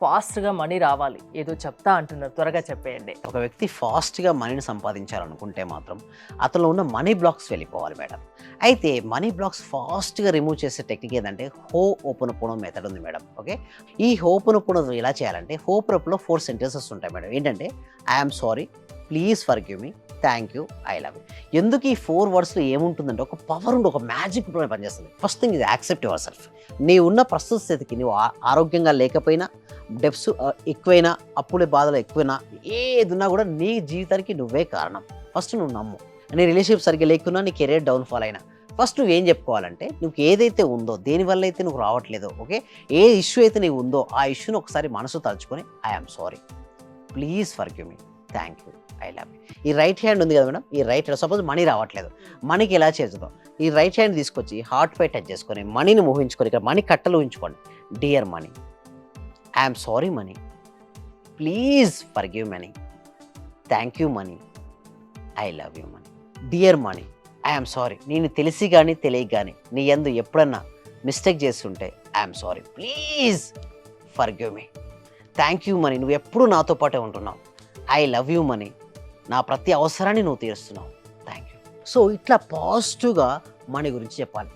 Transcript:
ఫాస్ట్గా మనీ రావాలి. ఏదో చెప్తా అంటున్నారు. త్వరగా చెప్పేయండి. ఒక వ్యక్తి ఫాస్ట్గా మనీని సంపాదించాలనుకుంటే మాత్రం అతనిలో ఉన్న మనీ బ్లాక్స్ వెళ్ళిపోవాలి మేడం. అయితే మనీ బ్లాక్స్ ఫాస్ట్గా రిమూవ్ చేసే టెక్నిక్ ఏంటంటే హో ఓపెన్ పుణో మెథడ్ ఉంది మేడం. ఓకే? ఈ ఓపెన్ పుణో ఎలా చేయాలంటే హోపునప్పులో ఫోర్ సెంటెన్సెస్ ఉంటాయి మేడం. ఏంటంటే I'm sorry please forgive me thank you I love you. ఎందుకు ఈ ఫోర్ వర్డ్స్లో ఏముంటుందంటే ఒక పవర్ ఉండి ఒక మ్యాజిక్ పనిచేస్తుంది. ఫస్ట్ థింగ్ ఇది యాక్సెప్ట్ యువర్ సెల్ఫ్. నీ ఉన్న ప్రస్తుత స్థితికి నువ్వు ఆ- ఆరోగ్యంగా లేకపోయినా డెప్స్ ఎక్కువైనా అప్పుడే బాధలు ఎక్కువైనా ఏది ఉన్నా కూడా నీ జీవితానికి నువ్వే కారణం. ఫస్ట్ నువ్వు నమ్ము. నీ రిలేషన్షిప్ సరిగ్గా లేకున్నా నీ కెరీర్ డౌన్ఫాల్ అయినా. ఫస్ట్ నువ్వు ఏం చెప్పుకోవాలంటే నువ్వు ఏదైతే ఉందో దేనివల్ల అయితే నువ్వు రావట్లేదో ఓకే? ఏ ఇష్యూ అయితే నీకు ఉందో ఆ ఇష్యూని ఒకసారి మనసు తలుచుకొని I'm sorry. Please forgive me. Thank you. I love ఈ రైట్ హ్యాండ్ ఉంది కదా మేడం? ఈ రైట్ హ్యాండ్ సపోజ్ మనీ రావట్లేదు. మనీకి ఎలా చేద్దాం? ఈ రైట్ హ్యాండ్ తీసుకొచ్చి హార్ట్ పై టచ్ చేసుకొని మనీని ఊహించుకొని ఇక్కడ మనీ కట్టలు ఊహించుకోండి. Dear money. I'm sorry money please forgive money thank you money I love you money dear money I'm sorry నేను తెలిసి కానీ తెలియక కానీ నీ ఎందు ఎప్పుడన్నా మిస్టేక్ చేస్తుంటే I'm sorry please forgive me thank you money నువ్వు ఎప్పుడు నాతో పాటే ఉంటున్నావు. ఐ లవ్ యూ మనీ నా ప్రతి అవసరాన్ని నువ్వు తీరుస్తున్నావు. థ్యాంక్ యూ సో ఇట్లా పాజిటివ్గా మనీ గురించి చెప్పాలి.